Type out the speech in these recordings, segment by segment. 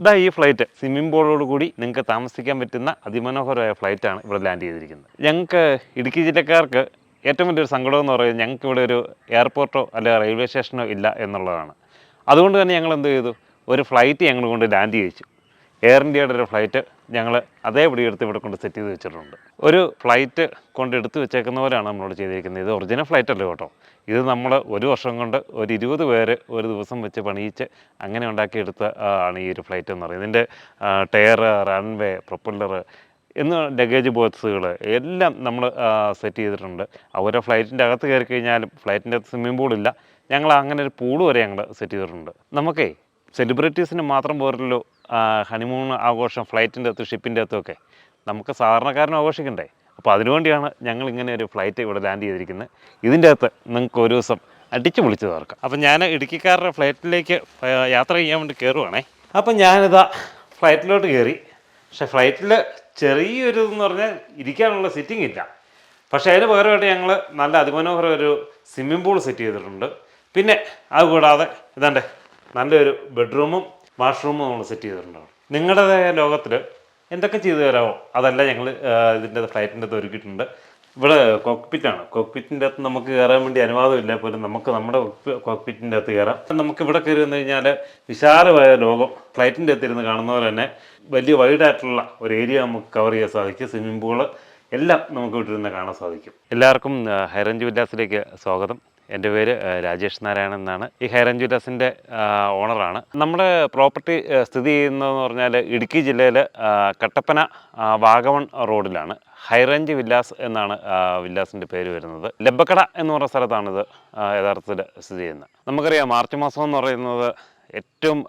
ഇതാ ഈ flight swimming പൂളോട് കൂടി നിങ്ങൾക്ക് താമസിക്കാൻ പറ്റുന്ന അതിമനോഹരമായ ഫ്ലൈറ്റാണ് ഇവിടെ ലാൻഡ് ചെയ്തിരിക്കുന്നത്. ഞങ്ങൾക്ക് ഇടുക്കി ജില്ലക്കാർക്ക് ഏറ്റവും വലിയൊരു സങ്കടം എന്ന് പറയുന്നത് ഞങ്ങൾക്ക് ഇവിടെ ഒരു എയർപോർട്ടോ അല്ലെങ്കിൽ റെയിൽവേ സ്റ്റേഷനോ ഇല്ല എന്നുള്ളതാണ്. അതുകൊണ്ട് തന്നെ ഞങ്ങൾ എന്ത് ചെയ്തു? ഒരു ഫ്ലൈറ്റ് ഞങ്ങൾ കൊണ്ട് ലാൻഡ് ചെയ്യിച്ചു. എയർ ഇന്ത്യയുടെ ഒരു ഫ്ലൈറ്റ് ഞങ്ങൾ അതേപടി എടുത്ത് ഇവിടെ കൊണ്ട് സെറ്റ് ചെയ്ത് വെച്ചിട്ടുണ്ട്. ഒരു ഫ്ലൈറ്റ് കൊണ്ട് എടുത്ത് വെച്ചേക്കുന്ന പോലെയാണ് നമ്മളോട് ചെയ്തിരിക്കുന്നത്. ഇത് ഒറിജിനൽ ഫ്ലൈറ്റ് അല്ല കേട്ടോ? ഇത് നമ്മൾ ഒരു വർഷം കൊണ്ട് ഒരു ഇരുപത് പേര് ഒരു ദിവസം വെച്ച് പണിയിച്ച് അങ്ങനെ ഉണ്ടാക്കിയെടുത്ത ആണ് ഈ ഒരു ഫ്ലൈറ്റ് എന്ന് പറയുന്നത്. ഇതിന്റെ ടയർ റൺവേ പ്രൊപ്പല്ലർ എന്ന് ലഗേജ് ബോക്സുകൾ എല്ലാം നമ്മൾ സെറ്റ് ചെയ്തിട്ടുണ്ട്. ഓരോ ഫ്ലൈറ്റിന്റെ അകത്ത് കയറി കഴിഞ്ഞാലും ഫ്ലൈറ്റിന്റെ അകത്ത് സ്വിമ്മിംഗ് പൂളില്ല ഞങ്ങൾ അങ്ങനെ ഒരു പൂൾ വരെ ഞങ്ങൾ സെറ്റ് ചെയ്തിട്ടുണ്ട്. നമുക്കേ സെലിബ്രിറ്റീസിന് മാത്രം പോരല്ലോ ഹണിമൂൺ ആഘോഷം ഫ്ലൈറ്റിന്റെ അകത്ത് ഷിപ്പിന്റെ അകത്തൊക്കെ നമുക്ക് സാധാരണക്കാരനും ആഘോഷിക്കണ്ടേ? അപ്പോൾ അതിനുവേണ്ടിയാണ് ഞങ്ങൾ ഇങ്ങനെ ഒരു ഫ്ലൈറ്റ് ഇവിടെ ലാൻഡ് ചെയ്തിരിക്കുന്നത്. ഇതിന്റെ അകത്ത് നിങ്ങൾക്ക് ഒരു ദിവസം അടിച്ചു പൊളിച്ച് തീർക്കാം അപ്പം ഞാൻ ഇടുക്കിക്കാരുടെ ഫ്ലൈറ്റിലേക്ക് യാത്ര ചെയ്യാൻ വേണ്ടി കയറുവാണേ അപ്പം ഞാനിതാ ഫ്ലൈറ്റിലോട്ട് കയറി പക്ഷേ ഫ്ലൈറ്റിൽ ചെറിയൊരു എന്ന് പറഞ്ഞാൽ ഇരിക്കാനുള്ള സിറ്റിംഗ് ഇല്ല. പക്ഷേ അതിന് പകരമായിട്ട് ഞങ്ങൾ നല്ല അതിമനോഹര ഒരു സ്വിമ്മിംഗ് പൂൾ സെറ്റ് ചെയ്തിട്ടുണ്ട്. പിന്നെ അതുകൂടാതെ ഇതാണ്ട് നല്ലൊരു ബെഡ്റൂമും വാഷ്റൂമും നമ്മൾ സെറ്റ് ചെയ്തിട്ടുണ്ടാവും. നിങ്ങളുടേതായ ലോകത്തിൽ എന്തൊക്കെ ചെയ്തു തരാമോ അതെല്ലാം ഞങ്ങൾ ഇതിന്റെ ഫ്ലൈറ്റിന്റെ അകത്ത് ഒരുക്കിയിട്ടുണ്ട്. ഇവിടെ കോക്പിറ്റാണ് കോക്പിറ്റിന്റെ അകത്ത് നമുക്ക് കയറാൻ വേണ്ടി അനുവാദമില്ല പോലും നമുക്ക് നമ്മുടെ കോക്പിറ്റിന്റെ അകത്ത് കയറാം നമുക്ക് ഇവിടെ കയറി വന്നു കഴിഞ്ഞാൽ വിശാലമായ ലോകം ഫ്ലൈറ്റിന്റെ അകത്ത് ഇരുന്ന് കാണുന്ന പോലെ തന്നെ വലിയ വൈഡായിട്ടുള്ള ഒരു ഏരിയ നമുക്ക് കവർ ചെയ്യാൻ സാധിക്കും. സ്വിമ്മിംഗ് പൂൾ എല്ലാം നമുക്ക് വീട്ടിൽ നിന്ന് കാണാൻ സാധിക്കും. എല്ലാവർക്കും ഹൈറേഞ്ച് വില്ലാസിലേക്ക് സ്വാഗതം. എന്റെ പേര് രാജേഷ് നാരായണൻ എന്നാണ്. ഈ ഹയർ വില്ലാസിന്റെ ഓണറാണ്. നമ്മുടെ പ്രോപ്പർട്ടി സ്ഥിതി ചെയ്യുന്നതെന്ന് പറഞ്ഞാൽ ഇടുക്കി ജില്ലയിൽ കട്ടപ്പന വാഗമൺ റോഡിലാണ്. ഹൈറേഞ്ച് വില്ലാസ് എന്നാണ് വില്ലാസിന്റെ പേര് വരുന്നത്. ലബക്കട എന്ന് പറഞ്ഞ സ്ഥലത്താണിത് യഥാർത്ഥത്തിൽ സ്ഥിതി ചെയ്യുന്നത്. നമുക്കറിയാം മാർച്ച് മാസം എന്ന് പറയുന്നത് ഏറ്റവും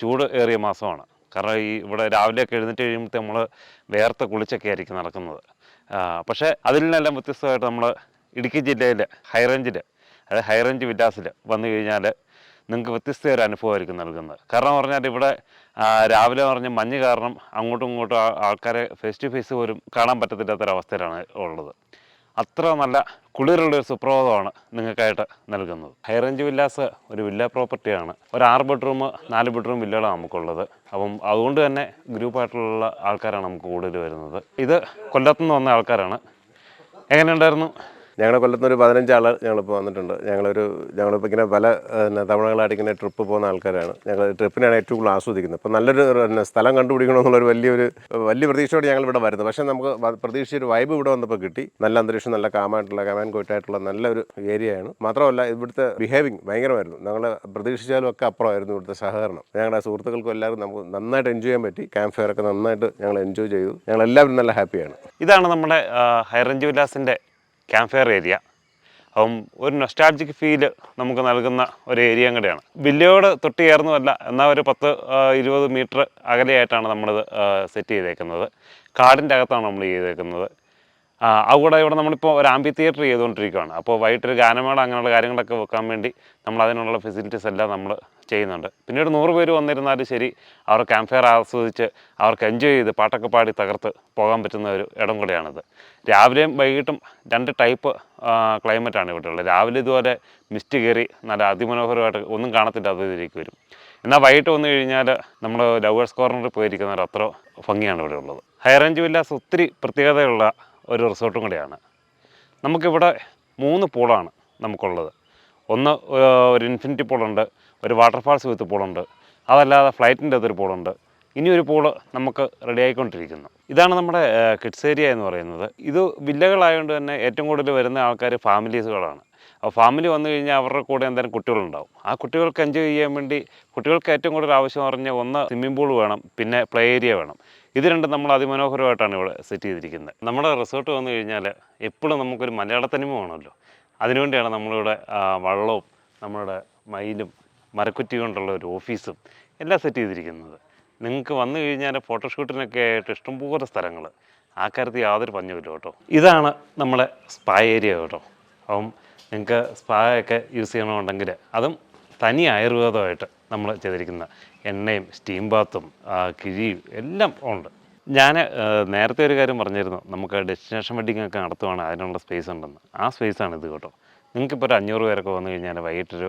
ചൂട് ഏറിയ മാസമാണ്. കാരണം ഈ ഇവിടെ രാവിലെയൊക്കെ എഴുന്നേറ്റ് കഴിയുമ്പോഴത്തേ നമ്മൾ വേർത്ത് കുളിച്ചൊക്കെ ആയിരിക്കും നടക്കുന്നത്. പക്ഷേ അതിൽ നിന്നെല്ലാം വ്യത്യസ്തമായിട്ട് നമ്മൾ ഇടുക്കി ജില്ലയിൽ ഹൈറേഞ്ചിൽ അതായത് ഹൈ റേഞ്ച് വില്ലാസിൽ വന്നു കഴിഞ്ഞാൽ നിങ്ങൾക്ക് വ്യത്യസ്ത ഒരു അനുഭവമായിരിക്കും നൽകുന്നത്. കാരണം പറഞ്ഞാൽ ഇവിടെ രാവിലെ പറഞ്ഞ മഞ്ഞ് കാരണം അങ്ങോട്ടും ഇങ്ങോട്ടും ആൾക്കാരെ ഫേസ് ടു ഫേസ് പോലും കാണാൻ പറ്റത്തില്ലാത്തൊരവസ്ഥയിലാണ് ഉള്ളത്. അത്ര നല്ല കുളിരുള്ള ഒരു സുപ്രഭാതമാണ് നിങ്ങൾക്കായിട്ട് നൽകുന്നത്. ഹൈറേഞ്ച് വില്ലാസ് ഒരു വില്ല പ്രോപ്പർട്ടിയാണ് ഒരു ആറ് ബെഡ്റൂം നാല് ബെഡ്റൂം വില്ലകളാണ് നമുക്കുള്ളത്. അപ്പം അതുകൊണ്ട് തന്നെ ഗ്രൂപ്പായിട്ടുള്ള ആൾക്കാരാണ് നമുക്ക് കൂടുതൽ വരുന്നത്. ഇത് കൊല്ലത്തുനിന്ന് വന്ന ആൾക്കാരാണ്. എങ്ങനെയുണ്ടായിരുന്നു? ഞങ്ങളുടെ കൊല്ലത്തുനിന്ന് ഒരു പതിനഞ്ചാൾ ഞങ്ങളിപ്പോൾ വന്നിട്ടുണ്ട്. ഞങ്ങളൊരു ഞങ്ങളിപ്പോൾ ഇങ്ങനെ പല പിന്നെ തവണകളായിട്ട് ഇങ്ങനെ ട്രിപ്പ് പോകുന്ന ആൾക്കാരാണ്. ഞങ്ങൾ ട്രിപ്പിനാണ് ഏറ്റവും കൂടുതൽ ആസ്വദിക്കുന്നത്. അപ്പോൾ നല്ലൊരു പിന്നെ സ്ഥലം കണ്ടുപിടിക്കണമെന്നുള്ളൊരു വലിയൊരു വലിയ പ്രതീക്ഷയോടെ ഞങ്ങൾ ഇവിടെ വരുന്നത് പക്ഷേ നമുക്ക് പ്രതീക്ഷിച്ചൊരു വൈബ് ഇവിടെ വന്നപ്പോൾ കിട്ടി. നല്ല അന്തരീക്ഷം നല്ല കാമായിട്ടുള്ള കാമാൻ കോയിട്ടായിട്ടുള്ള നല്ലൊരു ഏരിയയാണ്. മാത്രമല്ല ഇവിടുത്തെ ബിഹേവിങ് ഭയങ്കരമായിരുന്നു. ഞങ്ങൾ പ്രതീക്ഷിച്ചാലും ഒക്കെ അപ്പുറമായിരുന്നു ഇവിടുത്തെ സഹകരണം. ഞങ്ങളുടെ സുഹൃത്തുക്കൾക്കും എല്ലാവരും നമുക്ക് നന്നായിട്ട് എൻജോയ് ചെയ്യാൻ പറ്റി. ക്യാമ്പ് ഫയർ ഒക്കെ നന്നായിട്ട് ഞങ്ങൾ എൻജോയ് ചെയ്തു. ഞങ്ങൾ എല്ലാവരും നല്ല ഹാപ്പിയാണ് ഇതാണ് നമ്മുടെ ഹൈറഞ്ച് വില്ലാസിന്റെ ക്യാമ്പ് ഫയർ ഏരിയ അപ്പം ഒരു നൊസ്റ്റാൾജിക് ഫീൽ നമുക്ക് നൽകുന്ന ഒരു ഏരിയ കൂടെയാണ് വില്ലയോട് തൊട്ട് ചേർന്നുമല്ല എന്നാൽ ഒരു പത്ത് ഇരുപത് മീറ്റർ അകലെയായിട്ടാണ് നമ്മളിത് സെറ്റ് ചെയ്തേക്കുന്നത്. കാടിന്റെ അകത്താണ് നമ്മൾ ചെയ്തേക്കുന്നത്. അതുകൂടെ ഇവിടെ നമ്മളിപ്പോൾ ഒരു ആംബി തിയേറ്റർ ചെയ്തുകൊണ്ടിരിക്കുകയാണ്. അപ്പോൾ വൈകിട്ടൊരു ഗാനമേള അങ്ങനെയുള്ള കാര്യങ്ങളൊക്കെ വെക്കാൻ വേണ്ടി നമ്മൾ അതിനുള്ള ഫെസിലിറ്റീസ് എല്ലാം നമ്മൾ ചെയ്യുന്നുണ്ട്. പിന്നീട് നൂറ് പേര് വന്നിരുന്നാലും ശരി അവർ ക്യാമ്പ് ഫയർ ആസ്വദിച്ച് അവർക്ക് എൻജോയ് ചെയ്ത് പാട്ടൊക്കെ പാടി തകർത്ത് പോകാൻ പറ്റുന്ന ഒരു ഇടം കൂടിയാണിത്. രാവിലെയും വൈകിട്ടും രണ്ട് ടൈപ്പ് ക്ലൈമറ്റാണ് ഇവിടെ ഉള്ളത് രാവിലെ ഇതുപോലെ മിസ്റ്റ് കയറി നല്ല അതിമനോഹരമായിട്ട് ഒന്നും കാണത്തില്ല അത് ഇതിലേക്ക് വരും. എന്നാൽ വൈകിട്ട് വന്നു കഴിഞ്ഞാൽ നമ്മൾ ലവേഴ്സ് കോർണറിൽ പോയിരിക്കുന്നവർ അത്ര ഭംഗിയാണ് ഇവിടെ ഉള്ളത്. ഹൈറേഞ്ച് വില്ലാസ് ഒത്തിരി പ്രത്യേകതയുള്ള ഒരു റിസോർട്ടും കൂടെയാണ്. നമുക്കിവിടെ മൂന്ന് പൂളാണ് നമുക്കുള്ളത്. ഒന്ന് ഒരു ഇൻഫിനിറ്റി പൂളുണ്ട് ഒരു വാട്ടർഫാൾസ് വിത്ത് പൂളുണ്ട് അതല്ലാതെ ഫ്ലൈറ്റിന്റെ അകത്തൊരു പൂളുണ്ട്. ഇനി ഒരു പൂൾ നമുക്ക് റെഡി ആയിക്കൊണ്ടിരിക്കുന്നു. ഇതാണ് നമ്മുടെ കിഡ്സ് ഏരിയ എന്ന് പറയുന്നത്. ഇത് വില്ലകളായതുകൊണ്ട് തന്നെ ഏറ്റവും കൂടുതൽ വരുന്ന ആൾക്കാർ ഫാമിലീസുകളാണ്. അപ്പോൾ ഫാമിലി വന്നു കഴിഞ്ഞാൽ അവരുടെ കൂടെ എന്തായാലും കുട്ടികളുണ്ടാവും. ആ കുട്ടികൾക്ക് എൻജോയ് ചെയ്യാൻ വേണ്ടി കുട്ടികൾക്ക് ഏറ്റവും കൂടുതൽ ആവശ്യം പറഞ്ഞാൽ ഒന്ന് സ്വിമ്മിംഗ് പൂൾ വേണം പിന്നെ പ്ലേ ഏരിയ വേണം. ഇത് രണ്ടും നമ്മൾ അതിമനോഹരമായിട്ടാണ് ഇവിടെ സെറ്റ് ചെയ്തിരിക്കുന്നത്. നമ്മുടെ റിസോർട്ട് വന്നു കഴിഞ്ഞാൽ എപ്പോഴും നമുക്കൊരു മലയാളത്തനിമ വേണമല്ലോ. അതിനുവേണ്ടിയാണ് നമ്മളിവിടെ വള്ളവും നമ്മളുടെ മയിലും മരക്കുറ്റി കൊണ്ടുള്ള ഒരു ഓഫീസും എല്ലാം സെറ്റ് ചെയ്തിരിക്കുന്നത്. നിങ്ങൾക്ക് വന്നു കഴിഞ്ഞാൽ ഫോട്ടോഷൂട്ടിനൊക്കെ ആയിട്ട് ഇഷ്ടംപോലെ സ്ഥലങ്ങൾ. ആ കാര്യത്തിൽ യാതൊരു പഞ്ഞുമില്ല കേട്ടോ. ഇതാണ് നമ്മുടെ സ്പാ ഏരിയ കേട്ടോ. അപ്പം നിങ്ങൾക്ക് സ്പാ ഒക്കെ യൂസ് ചെയ്യണമെന്നുണ്ടെങ്കിൽ അതും തനി ആയുർവേദമായിട്ട് നമ്മൾ ചെയ്തിരിക്കുന്ന എണ്ണയും സ്റ്റീം ബാത്തും കിഴിയും എല്ലാം ഉണ്ട്. ഞാൻ നേരത്തെ ഒരു കാര്യം പറഞ്ഞിരുന്നു. നമുക്ക് ഡെസ്റ്റിനേഷൻ വെഡിങ് ഒക്കെ നടത്തുവാണ്. അതിനുള്ള സ്പേസ് ഉണ്ടെന്ന്. ആ സ്പേസാണ് ഇത് കേട്ടോ. നിങ്ങൾക്കിപ്പോൾ ഒരു അഞ്ഞൂറ് പേരൊക്കെ വന്നു കഴിഞ്ഞാൽ വൈകിട്ടൊരു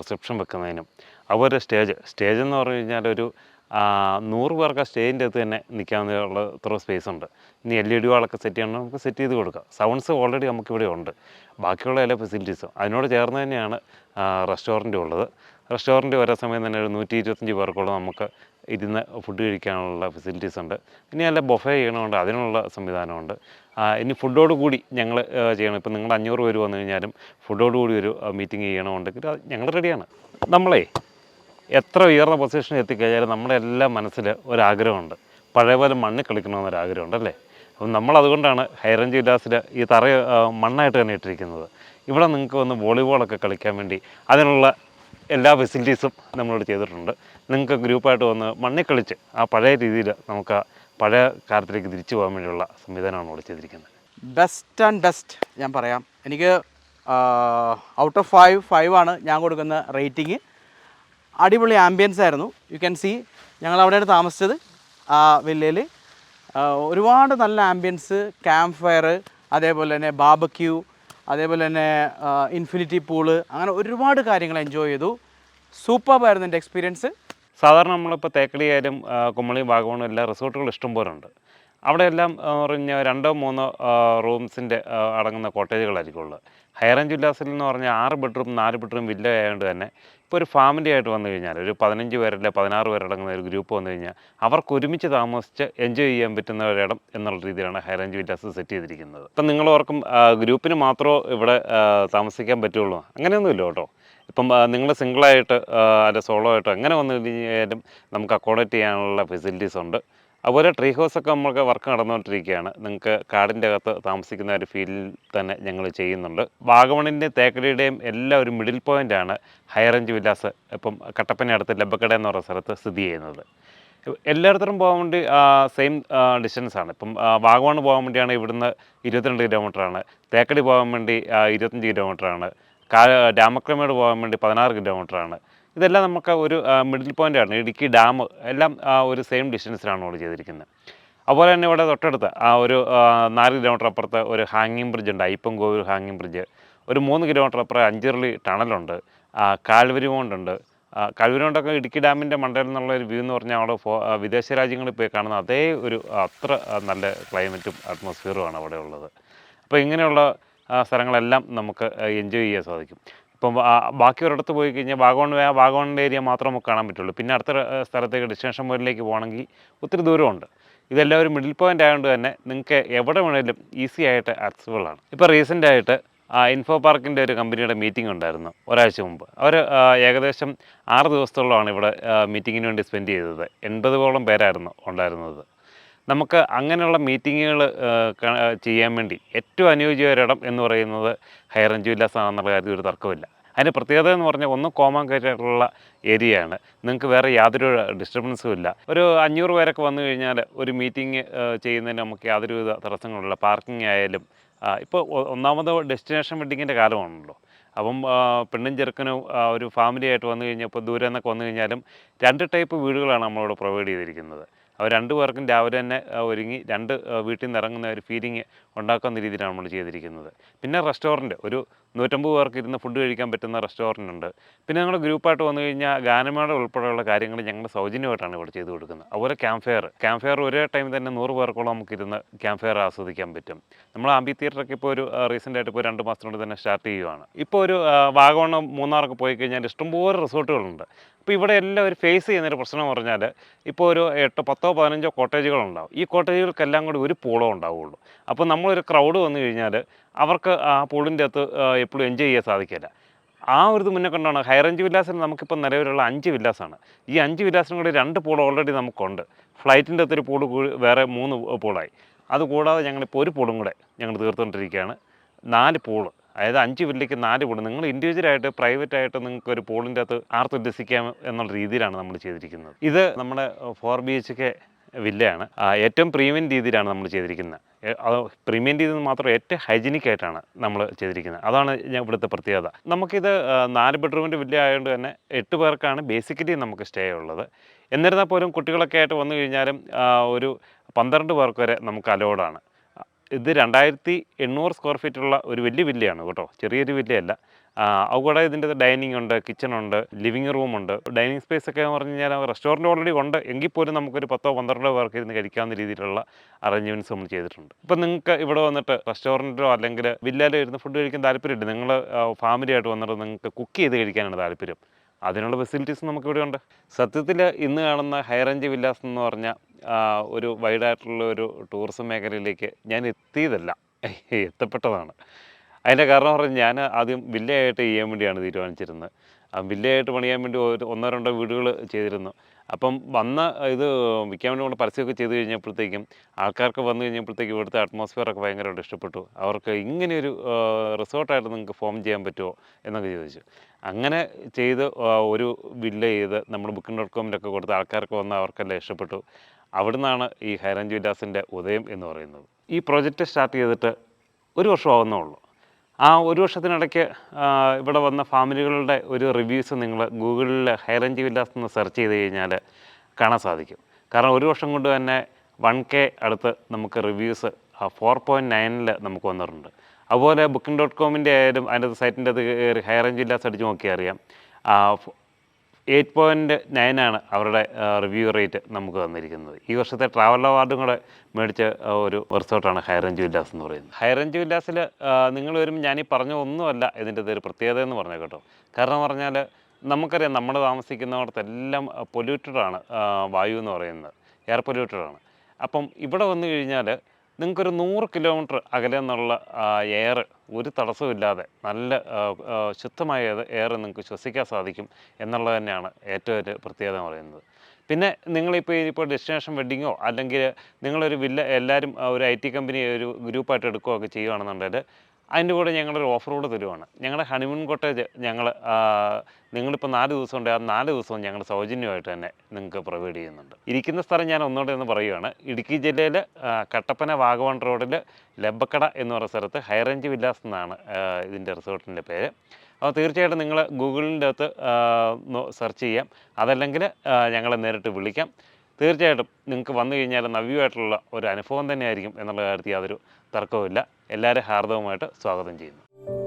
റിസപ്ഷൻ വെക്കുന്നതിനും അതുപോലെ സ്റ്റേജ് സ്റ്റേജ് എന്ന് പറഞ്ഞു കഴിഞ്ഞാൽ ഒരു നൂറ് പേർക്ക് ആ സ്റ്റേജിന്റെ അകത്ത് തന്നെ നിൽക്കാവുന്ന ഇത്ര സ്പേസ് ഉണ്ട്. ഇനി എൽ ഇ ഡി വാളൊക്കെ സെറ്റ് ചെയ്യണം നമുക്ക് സെറ്റ് ചെയ്ത് കൊടുക്കാം. സൗണ്ട്സ് ഓൾറെഡി നമുക്കിവിടെ ഉണ്ട്. ബാക്കിയുള്ള എല്ലാ ഫെസിലിറ്റീസും അതിനോട് ചേർന്ന് തന്നെയാണ് റെസ്റ്റോറന്റ് ഉള്ളത്. റെസ്റ്റോറന്റ് ഒരേ സമയം തന്നെ ഒരു നൂറ്റി ഇരുപത്തഞ്ച് പേർക്കോളം നമുക്ക് ഇരുന്ന് ഫുഡ് കഴിക്കാനുള്ള ഫെസിലിറ്റീസ് ഉണ്ട്. ഇനി നല്ല ബൊഫെ ചെയ്യണമുണ്ട് അതിനുള്ള സംവിധാനമുണ്ട്. ഇനി ഫുഡോട് കൂടി ഞങ്ങൾ ചെയ്യണം. ഇപ്പം നിങ്ങൾ അഞ്ഞൂറ് പേര് വന്നു കഴിഞ്ഞാലും ഫുഡോട് കൂടി ഒരു മീറ്റിംഗ് ചെയ്യണമുണ്ടെങ്കിൽ ഞങ്ങൾ റെഡിയാണ് നമ്മളേ എത്ര ഉയർന്ന പൊസിഷനിൽ എത്തിക്കഴിഞ്ഞാലും നമ്മുടെ എല്ലാ മനസ്സിൽ ഒരാഗ്രഹമുണ്ട്. പഴയ പോലെ മണ്ണിൽ കളിക്കണമെന്നൊരു ആഗ്രഹമുണ്ട് അല്ലേ? അപ്പം നമ്മളതുകൊണ്ടാണ് ഹൈറേഞ്ച് വിലാസിൽ ഈ തറ മണ്ണായിട്ട് തന്നെ ഇട്ടിരിക്കുന്നത്. ഇവിടെ നിങ്ങൾക്ക് വന്ന് വോളിബോളൊക്കെ കളിക്കാൻ വേണ്ടി അതിനുള്ള എല്ലാ ഫെസിലിറ്റീസും നമ്മളോട് ചെയ്തിട്ടുണ്ട്. നിങ്ങൾക്ക് ഗ്രൂപ്പായിട്ട് വന്ന് മണ്ണിൽ കളിച്ച് ആ പഴയ രീതിയിൽ നമുക്ക് പഴയ കാലത്തിലേക്ക് തിരിച്ചു പോകാൻ വേണ്ടിയുള്ള സംവിധാനമാണ് ഇവിടെ ചെയ്തിരിക്കുന്നത്. ബെസ്റ്റ് ആൻഡ് ബെസ്റ്റ് ഞാൻ പറയാം. എനിക്ക് ഔട്ട് ഓഫ് ഫൈവ് ഫൈവ് ആണ് ഞാൻ കൊടുക്കുന്ന റേറ്റിംഗ് അടിപൊളി ആംബിയൻസ് ആയിരുന്നു. യു ക്യാൻ സീ ഞങ്ങൾ അവിടെയാണ് താമസിച്ചത്. ആ വില്ലയിൽ ഒരുപാട് നല്ല ആംബിയൻസ് ക്യാമ്പ് ഫയർ അതേപോലെ തന്നെ ബാബക്യൂ അതേപോലെ തന്നെ ഇൻഫിനിറ്റി പൂൾ അങ്ങനെ ഒരുപാട് കാര്യങ്ങൾ എൻജോയ് ചെയ്തു. സൂപ്പറായിരുന്നു എന്റെ എക്സ്പീരിയൻസ് സാധാരണ നമ്മളിപ്പോൾ തേക്കടി ആയാലും ആ, കുമളി വാഗമണും എല്ലാ റിസോർട്ടുകൾ ഇഷ്ടംപോലെ ഉണ്ട്. അവിടെയെല്ലാം എല്ലാം പറഞ്ഞ രണ്ടോ മൂന്നോ റൂംസിന്റെ അടങ്ങുന്ന കോട്ടേജുകളായിരിക്കും ഉള്ളത്. ഹൈറേഞ്ച് ഉല്ലാസിൽ എന്ന് പറഞ്ഞാൽ ആറ് ബെഡ്റൂം നാല് ബെഡ്റൂം വില്ല ആയതുകൊണ്ട് തന്നെ ഇപ്പോൾ ഒരു ഫാമിലി ആയിട്ട് വന്നു കഴിഞ്ഞാൽ ഒരു പതിനഞ്ച് പേരല്ലേ പതിനാറ് പേരടങ്ങുന്ന ഒരു ഗ്രൂപ്പ് വന്നു കഴിഞ്ഞാൽ അവർക്ക് ഒരുമിച്ച് താമസിച്ച് എൻജോയ് ചെയ്യാൻ പറ്റുന്ന ഒരിടം എന്നുള്ള രീതിയിലാണ് ഹൈറേഞ്ച് വില്ലാസ് സെറ്റ് ചെയ്തിരിക്കുന്നത്. ഇപ്പം നിങ്ങൾ ഓർക്കും ഗ്രൂപ്പിന് മാത്രമേ ഇവിടെ താമസിക്കാൻ പറ്റുള്ളൂ. അങ്ങനെയൊന്നുമില്ല കേട്ടോ. ഇപ്പം നിങ്ങൾ സിംഗിളായിട്ട് അല്ല സോളോ ആയിട്ടോ എങ്ങനെ വന്നു കഴിഞ്ഞാലും നമുക്ക് അക്കോമഡേറ്റ് ചെയ്യാനുള്ള ഫെസിലിറ്റീസ് ഉണ്ട്. അതുപോലെ ട്രീ ഹൗസ് ഒക്കെ നമുക്ക് വർക്ക് നടന്നുകൊണ്ടിരിക്കുകയാണ്. നിങ്ങൾക്ക് കാടിന്റെ അകത്ത് താമസിക്കുന്ന ഒരു ഫീലിൽ തന്നെ ഞങ്ങൾ ചെയ്യുന്നുണ്ട്. വാഗമണിന്റെ തേക്കടിയുടെയും എല്ലാം ഒരു മിഡിൽ പോയിന്റാണ് ഹൈറേഞ്ച് വില്ലാസ് ഇപ്പം കട്ടപ്പന അടുത്ത് ലബക്കട എന്ന് പറയുന്ന സ്ഥലത്ത് സ്ഥിതി ചെയ്യുന്നത്. എല്ലായിടത്തും പോകാൻ വേണ്ടി സെയിം ഡിസ്റ്റൻസ് ആണ്. ഇപ്പം വാഗമൺ പോകാൻ വേണ്ടിയാണ് ഇവിടുന്ന് ഇരുപത്തിരണ്ട് കിലോമീറ്ററാണ് തേക്കടി പോകാൻ വേണ്ടി ഇരുപത്തഞ്ച് കിലോമീറ്ററാണ് കാ രാമക്രമേട് പോകാൻ വേണ്ടി പതിനാറ് കിലോമീറ്ററാണ് ഇതെല്ലാം നമുക്ക് ഒരു മിഡിൽ പോയിന്റാണ് ഇടുക്കി ഡാം എല്ലാം ഒരു സെയിം ഡിസ്റ്റൻസിലാണ് ഇവിടെ ചെയ്തിരിക്കുന്നത്. അതുപോലെ തന്നെ ഇവിടെ തൊട്ടടുത്ത് ആ ഒരു നാല് കിലോമീറ്റർ അപ്പുറത്ത് ഒരു ഹാങ്ങിങ് ബ്രിഡ്ജ് ഉണ്ട്. അയ്യപ്പം കോവിൽ ഹാങ്ങിങ് ബ്രിഡ്ജ് ഒരു മൂന്ന് കിലോമീറ്റർ അപ്പുറം അഞ്ചിറളി ടണലുണ്ട് ആ, കാൽവരി പോണ്ടുണ്ട് കഴിവിനോണ്ടൊക്കെ ഇടുക്കി ഡാമിന്റെ മണ്ടയിൽ നിന്നുള്ള ഒരു വ്യൂ എന്ന് പറഞ്ഞാൽ അവിടെ ഫോ വിദേശ രാജ്യങ്ങളിൽ പോയി കാണുന്ന അതേ ഒരു അത്ര നല്ല ക്ലൈമറ്റും അറ്റ്മോസ്ഫിയറുമാണ് അവിടെ ഉള്ളത്. അപ്പോൾ ഇങ്ങനെയുള്ള സ്ഥലങ്ങളെല്ലാം നമുക്ക് എൻജോയ് ചെയ്യാൻ സാധിക്കും. ഇപ്പം ബാക്കി ഒരിടത്ത് പോയി കഴിഞ്ഞാൽ വാഗോൺ വാഗോണിന്റെ ഏരിയ മാത്രം നമുക്ക് കാണാൻ പറ്റുള്ളൂ. പിന്നെ അടുത്ത സ്ഥലത്തേക്ക് ഡെസ്റ്റിനേഷൻ പോയിന്റിലേക്ക് പോകണമെങ്കിൽ ഒത്തിരി ദൂരമുണ്ട്. ഇതെല്ലാം ഒരു മിഡിൽ പോയിന്റ് ആയതുകൊണ്ട് തന്നെ നിങ്ങൾക്ക് എവിടെ വേണമെങ്കിലും ഈസി ആയിട്ട് ആക്സസിബിൾ ആണ്. ഇപ്പോൾ റീസെന്റ് ആയിട്ട് ഇൻഫോ പാർക്കിന്റെ ഒരു കമ്പനിയുടെ മീറ്റിംഗ് ഉണ്ടായിരുന്നു ഒരാഴ്ച മുമ്പ്. അവർ ഏകദേശം ആറ് ദിവസത്തോളമാണ് ഇവിടെ മീറ്റിങ്ങിന് വേണ്ടി സ്പെൻഡ് ചെയ്തത്. എൺപതോളം പേരായിരുന്നു ഉണ്ടായിരുന്നത്. നമുക്ക് അങ്ങനെയുള്ള മീറ്റിങ്ങുകൾ ചെയ്യാൻ വേണ്ടി ഏറ്റവും അനുയോജ്യ ഒരിടം എന്ന് പറയുന്നത് ഹൈറേഞ്ച് വില്ലാസ് ആണെന്നുള്ള കാര്യത്തിൽ ഒരു തർക്കമില്ല അതിന്റെ പ്രത്യേകത എന്ന് പറഞ്ഞാൽ ഒന്ന് കോമൺ ആയിട്ടുള്ള ഏരിയയാണ്. നിങ്ങൾക്ക് വേറെ യാതൊരു ഡിസ്റ്റർബൻസും ഇല്ല. ഒരു അഞ്ഞൂറ് പേരൊക്കെ വന്നു കഴിഞ്ഞാൽ ഒരു മീറ്റിംഗ് ചെയ്യുന്നതിന് നമുക്ക് യാതൊരുവിധ തടസ്സങ്ങളുള്ള പാർക്കിംഗ് ആയാലും ഇപ്പോൾ ഒന്നാമത് ഡെസ്റ്റിനേഷൻ വെഡിങ്ങിന്റെ കാലമാണല്ലോ. അപ്പം പെണ്ണും ചെറുക്കനും ഒരു ഫാമിലി ആയിട്ട് വന്നു കഴിഞ്ഞാൽ ഇപ്പോൾ ദൂരെ നിന്നൊക്കെ വന്നു കഴിഞ്ഞാലും രണ്ട് ടൈപ്പ് വീടുകളാണ് നമ്മളിവിടെ പ്രൊവൈഡ് ചെയ്തിരിക്കുന്നത്. അവർ രണ്ടു പേർക്കും രാവിലെ തന്നെ ഒരുങ്ങി രണ്ട് വീട്ടിൽ നിന്ന് ഇറങ്ങുന്ന ഒരു ഫീലിംഗ് ഉണ്ടാക്കുന്ന രീതിയിലാണ് നമ്മൾ ചെയ്തിരിക്കുന്നത്. പിന്നെ റെസ്റ്റോറന്റ് ഒരു നൂറ്റമ്പത് പേർക്ക് ഇരുന്ന് ഫുഡ് കഴിക്കാൻ പറ്റുന്ന റെസ്റ്റോറന്റ് ഉണ്ട്. പിന്നെ ഞങ്ങൾ ഗ്രൂപ്പായിട്ട് വന്നു കഴിഞ്ഞാൽ ഗാനമേള ഉൾപ്പെടെയുള്ള കാര്യങ്ങൾ ഞങ്ങൾ സൗജന്യമായിട്ടാണ് ഇവിടെ ചെയ്തു കൊടുക്കുന്നത്. അതുപോലെ ക്യാമ്പ് ഫെയർ ക്യാമ്പ് ഫെയർ ഒരേ ടൈം തന്നെ നൂറ് പേർക്കോളം നമുക്ക് ഇരുന്ന് ക്യാമ്പ് ഫെയർ ആസ്വദിക്കാൻ പറ്റും. നമ്മൾ ആംബി തിയേറ്ററൊക്കെ ഇപ്പോൾ ഒരു റീസെന്റ് ആയിട്ട് ഇപ്പോൾ രണ്ട് മാസത്തിനുള്ളിൽ തന്നെ സ്റ്റാർട്ട് ചെയ്യുവാണ്. ഇപ്പോൾ ഒരു വാഗമൺ മൂന്നാറൊക്കെ പോയി കഴിഞ്ഞാൽ ഇഷ്ടംപോലെ റിസോർട്ടുകളുണ്ട് അപ്പോൾ ഇവിടെ എല്ലാം ഒരു ഫേസ് ചെയ്യുന്നൊരു പ്രശ്നം എന്ന് പറഞ്ഞാൽ ഇപ്പോൾ ഒരു എട്ട് പത്തോ പതിനഞ്ചോ കോട്ടേജുകളുണ്ടാവും ഈ കോട്ടേജുകൾക്കെല്ലാം കൂടി ഒരു പൂളോ ഉണ്ടാവുള്ളൂ. അപ്പോൾ നമ്മളൊരു ക്രൗഡ് വന്നു കഴിഞ്ഞാൽ അവർക്ക് ആ പൂളിന്റെ അകത്ത് എപ്പോഴും എൻജോയ് ചെയ്യാൻ സാധിക്കില്ല. ആ ഒരു ഇത് മുന്നേ കൊണ്ടാണ് ഹൈറേഞ്ച് വില്ലാസിൽ നമുക്കിപ്പോൾ നിലവിലുള്ള അഞ്ച് വില്ലാസാണ് ഈ അഞ്ച് വില്ലാസിനും കൂടി രണ്ട് പൂൾ ഓൾറെഡി നമുക്കുണ്ട്. ഫ്ലൈറ്റിന്റെ അകത്തൊരു പൂൾ വേറെ മൂന്ന് പൂളായി. അതുകൂടാതെ ഞങ്ങളിപ്പോൾ ഒരു പൂളും കൂടെ ഞങ്ങൾ തീർത്തുകൊണ്ടിരിക്കുകയാണ്. നാല് പൂൾ. അതായത് അഞ്ച് വില്ലയ്ക്ക് നാല് പൂൾ നിങ്ങൾ ഇൻഡിവിജ്വലായിട്ട് പ്രൈവറ്റ് ആയിട്ട് നിങ്ങൾക്ക് ഒരു പൂളിന്റെ അകത്ത് ആർത്തുല്ലസിക്കാം എന്നുള്ള രീതിയിലാണ് നമ്മൾ ചെയ്തിരിക്കുന്നത്. ഇത് നമ്മുടെ ഫോർ ബി എച്ച് കെ വില്ലയാണ്. ഏറ്റവും പ്രീമിയം രീതിയിലാണ് നമ്മൾ ചെയ്തിരിക്കുന്നത്. പ്രീമിയം രീതി മാത്രം ഏറ്റവും ഹൈജീനിക് ആയിട്ടാണ് നമ്മൾ ചെയ്തിരിക്കുന്നത്. അതാണ് ഞാൻ ഇവിടുത്തെ പ്രത്യേകത. നമുക്കിത് നാല് ബെഡ്റൂമിന്റെ വില്ല ആയതുകൊണ്ട് തന്നെ എട്ട് പേർക്കാണ് ബേസിക്കലി നമുക്ക് സ്റ്റേ ഉള്ളത്. എന്നിരുന്നാൽ പോലും കുട്ടികളൊക്കെ ആയിട്ട് വന്നു കഴിഞ്ഞാലും ഒരു പന്ത്രണ്ട് പേർക്ക് വരെ നമുക്ക് അലോഡാണ് ഇത് രണ്ടായിരത്തി എണ്ണൂറ് സ്ക്വയർ ഫീറ്റുള്ള ഒരു വലിയ വില്ലയാണ് കേട്ടോ. ചെറിയൊരു വില്ലയല്ല. അതുകൂടെ ഇതിന്റെ ഡൈനിങ് ഉണ്ട് കിച്ചൺ ഉണ്ട് ലിവിങ് റൂം ഉണ്ട്. ഡൈനിങ് സ്പേസ് ഒക്കെ എന്ന് പറഞ്ഞു കഴിഞ്ഞാൽ റെസ്റ്റോറന്റ് ഓൾറെഡി ഉണ്ട്. എങ്കിൽ പോലും നമുക്കൊരു പത്തോ പന്ത്രണ്ടോ പേർക്ക് ഇരുന്ന് കഴിക്കാവുന്ന രീതിയിലുള്ള അറേഞ്ച്മെന്റ്സ് നമ്മൾ ചെയ്തിട്ടുണ്ട്. ഇപ്പം നിങ്ങൾക്ക് ഇവിടെ വന്നിട്ട് റെസ്റ്റോറന്റിലോ അല്ലെങ്കിൽ വില്ലയിലോ ഇരുന്ന് ഫുഡ് കഴിക്കാൻ താല്പര്യമുണ്ട്. നിങ്ങൾ ഫാമിലി ആയിട്ട് വന്നിട്ട് നിങ്ങൾക്ക് കുക്ക് ചെയ്ത് കഴിക്കാനാണ് താല്പര്യം. അതിനുള്ള ഫെസിലിറ്റീസ് നമുക്കിവിടെ ഉണ്ട്. സത്യത്തിൽ ഇന്ന് കാണുന്ന ഹൈ റേഞ്ച് വില്ലാസ് എന്ന് പറഞ്ഞ ഒരു വൈഡായിട്ടുള്ള ഒരു ടൂറിസം മേഖലയിലേക്ക് ഞാൻ എത്തിയതല്ല. എത്തപ്പെട്ടതാണ്. അതിന്റെ കാരണം പറഞ്ഞാൽ ഞാൻ ആദ്യം വില്ലയായിട്ട് ചെയ്യാൻ വേണ്ടിയാണ് തീരുമാനിച്ചിരുന്നത്. ആ വില്ലയായിട്ട് പണിയാൻ വേണ്ടി ഒന്നോ രണ്ടോ വീടുകൾ ചെയ്തിരുന്നു. അപ്പം വന്ന ഇത് വിൽക്കാൻ വേണ്ടി നമ്മൾ പരസ്യമൊക്കെ ചെയ്ത് കഴിഞ്ഞപ്പോഴത്തേക്കും ആൾക്കാർക്ക് വന്നു കഴിഞ്ഞപ്പോഴത്തേക്കും ഇവിടുത്തെ അറ്റ്മോസ്ഫിയറൊക്കെ ഭയങ്കരമായിട്ട് ഇഷ്ടപ്പെട്ടു. അവർക്ക് ഇങ്ങനെയൊരു റിസോർട്ടായിട്ട് നിങ്ങൾക്ക് ഫോം ചെയ്യാൻ പറ്റുമോ എന്നൊക്കെ ചോദിച്ചു. അങ്ങനെ ചെയ്ത് ഒരു വില്ല ചെയ്ത് നമ്മൾ ബുക്കിംഗ് ഡോട്ട് കോമിലൊക്കെ കൊടുത്ത് ആൾക്കാർക്ക് വന്ന് അവർക്കെല്ലാം ഇഷ്ടപ്പെട്ടു. അവിടുന്നാണ് ഈ ഹൈറേഞ്ച് വില്ലാസിന്റെ ഉദയം എന്ന് പറയുന്നത്. ഈ പ്രോജക്റ്റ് സ്റ്റാർട്ട് ചെയ്തിട്ട് ഒരു വർഷം ഉള്ളൂ. ആ ഒരു വർഷത്തിനിടയ്ക്ക് ഇവിടെ വന്ന ഫാമിലികളുടെ ഒരു റിവ്യൂസ് നിങ്ങൾ ഗൂഗിളിൽ ഹൈറേഞ്ച് വില്ലാസ് എന്ന് സെർച്ച് ചെയ്ത് കഴിഞ്ഞാൽ കാണാൻ സാധിക്കും. കാരണം ഒരു വർഷം കൊണ്ട് തന്നെ വൺ കെ അടുത്ത് നമുക്ക് റിവ്യൂസ് ഫോർ പോയിന്റ് നയനിൽ നമുക്ക് വന്നിട്ടുണ്ട്. അതുപോലെ ബുക്കിംഗ് ഡോട്ട് കോമിന്റെ ആയാലും അതിന്റെ സൈറ്റിന്റെ അത് ഹൈറേഞ്ച് വില്ലാസ് അടിച്ച് നോക്കിയാൽ അറിയാം. എയ്റ്റ് പോയിന്റ് നയനാണ് അവരുടെ റിവ്യൂ റേറ്റ് നമുക്ക് തന്നിരിക്കുന്നത്. ഈ വർഷത്തെ ട്രാവൽ അവാർഡും കൂടെ മേടിച്ച ഒരു റിസോർട്ടാണ് ഹൈറേഞ്ച് വില്ലാസ് എന്ന് പറയുന്നത്. ഹൈറേഞ്ച് വില്ലാസിൽ നിങ്ങൾ വരുമ്പോൾ ഞാനീ പറഞ്ഞ ഒന്നുമല്ല ഇതിന്റെ ഒരു പ്രത്യേകത എന്ന് പറഞ്ഞാൽ കേട്ടോ. കാരണം പറഞ്ഞാൽ നമുക്കറിയാം നമ്മൾ താമസിക്കുന്നിടത്തെല്ലാം ആണ് വായു എന്ന് പറയുന്നത്. എയർ പൊല്യൂട്ടഡ് ആണ്. അപ്പം ഇവിടെ വന്നു കഴിഞ്ഞാൽ നിങ്ങൾക്കൊരു നൂറ് കിലോമീറ്റർ അകലെ നിന്നുള്ള എയർ ഒരു തടസ്സമില്ലാതെ നല്ല ശുദ്ധമായ എയർ നിങ്ങൾക്ക് ശ്വസിക്കാൻ സാധിക്കും എന്നുള്ളത് തന്നെയാണ് ഏറ്റവും ഒരു പ്രത്യേകത എന്ന് പറയുന്നത്. പിന്നെ നിങ്ങളിപ്പോൾ ഇപ്പോൾ ഡെസ്റ്റിനേഷൻ വെഡ്ഡിങ്ങോ അല്ലെങ്കിൽ നിങ്ങളൊരു വില്ല എല്ലാവരും ഒരു ഐ ടി കമ്പനി ഒരു ഗ്രൂപ്പായിട്ട് എടുക്കുകയൊക്കെ ചെയ്യുകയാണെന്നുണ്ടെങ്കിൽ അതിന്റെ കൂടെ ഞങ്ങളൊരു ഓഫർ കൂടെ തരുവാണ്. ഞങ്ങളുടെ ഹണിമൂൺ കോട്ടേജ് ഞങ്ങൾ നിങ്ങളിപ്പോൾ നാല് ദിവസം ഉണ്ട്. ആ നാല് ദിവസവും ഞങ്ങൾ സൗജന്യമായിട്ട് തന്നെ നിങ്ങൾക്ക് പ്രൊവൈഡ് ചെയ്യുന്നുണ്ട്. ഇരിക്കുന്ന സ്ഥലം ഞാൻ ഒന്നുകൂടെ ഒന്ന് പറയുകയാണ് ഇടുക്കി ജില്ലയിൽ കട്ടപ്പന വാഗവൺ റോഡിൽ ലബക്കട എന്ന് പറയുന്ന സ്ഥലത്ത് ഹൈറേഞ്ച് വില്ലാസ് എന്നാണ് ഇതിന്റെ റിസോർട്ടിന്റെ പേര്. അപ്പോൾ തീർച്ചയായിട്ടും നിങ്ങൾ ഗൂഗിളിന്റെ അകത്ത് സെർച്ച് ചെയ്യാം. അതല്ലെങ്കിൽ ഞങ്ങളെ നേരിട്ട് വിളിക്കാം. തീർച്ചയായിട്ടും നിങ്ങൾക്ക് വന്നു കഴിഞ്ഞാൽ നവ്യമായിട്ടുള്ള ഒരു അനുഭവം തന്നെയായിരിക്കും എന്നുള്ള കാര്യത്തിൽ യാതൊരു തർക്കവുമില്ല. എല്ലാവരും ഹാർദവുമായിട്ട് സ്വാഗതം ചെയ്യുന്നു.